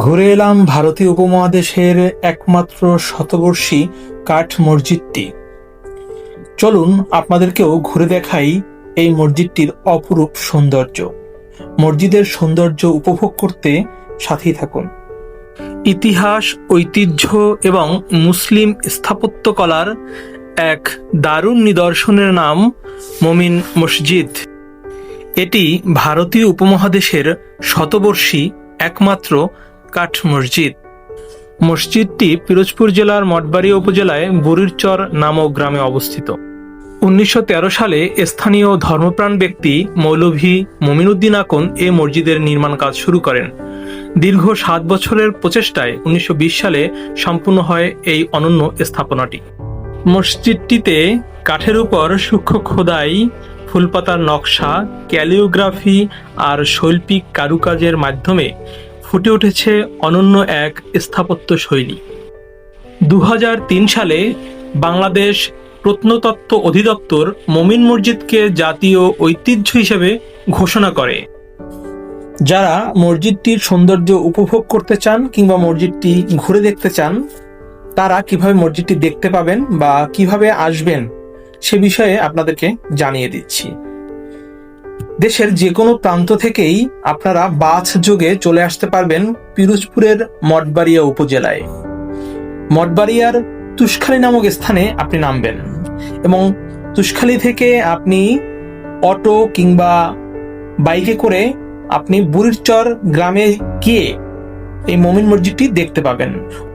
ঘুরে এলাম ভারতীয় উপমহাদেশের একমাত্র শতবর্ষী কাঠ মসজিদটি। চলুন আপনাদেরকেও ঘুরে দেখাই এই মসজিদটির অপরূপ সৌন্দর্য। মসজিদের সৌন্দর্য উপভোগ করতে সাথেই থাকুন। ইতিহাস, ঐতিহ্য এবং মুসলিম স্থাপত্যকলার এক দারুণ নিদর্শনের নাম মমিন মসজিদ। এটি ভারতীয় উপমহাদেশের শতবর্ষী একমাত্র কাঠ মসজিদ। মসজিদটি পিরোজপুর জেলার মঠবাড়িয়া উপজেলায় বুড়িরচর নামক গ্রামে অবস্থিত। উনিশশো তেরো সালে স্থানীয় ধর্মপ্রাণ ব্যক্তি মৌলভী মমিনুদ্দিন আকন এ মসজিদের নির্মাণ কাজ শুরু করেন। দীর্ঘ সাত বছরের প্রচেষ্টায় উনিশশো বিশ সালে সম্পূর্ণ হয় এই অনন্য স্থাপনাটি। মসজিদটিতে কাঠের উপর সূক্ষ্ম খোদাই, ফুলপাতার নকশা, ক্যালিওগ্রাফি আর শৈল্পিক কারুকাজের মাধ্যমে ফুটে উঠেছে অনন্য এক স্থাপত্য শৈলী দু হাজার তিন সালে বাংলাদেশ প্রত্নতত্ত্ব অধিদপ্তর মমিন মসজিদকে জাতীয় ঐতিহ্য হিসেবে ঘোষণা করে। যারা মসজিদটির সৌন্দর্য উপভোগ করতে চান কিংবা মসজিদটি ঘুরে দেখতে চান, তারা কীভাবে মসজিদটি দেখতে পাবেন বা কীভাবে আসবেন, সে বিষয়ে আপনাদেরকে জানিয়ে দিচ্ছি। দেশের যে কোনো প্রান্ত থেকেই আপনারা বাস যোগে চলে আসতে পারবেন পিরোজপুরের মঠবাড়িয়া উপজেলায়। মঠবাড়িয়ার তুষখালী নামক স্থানে আপনি নামবেন এবং তুষখালী থেকে আপনি অটো কিংবা বাইকে করে আপনি বুড়িরচর গ্রামে গিয়ে এই মমিন মসজিদটি দেখতে পাবেন।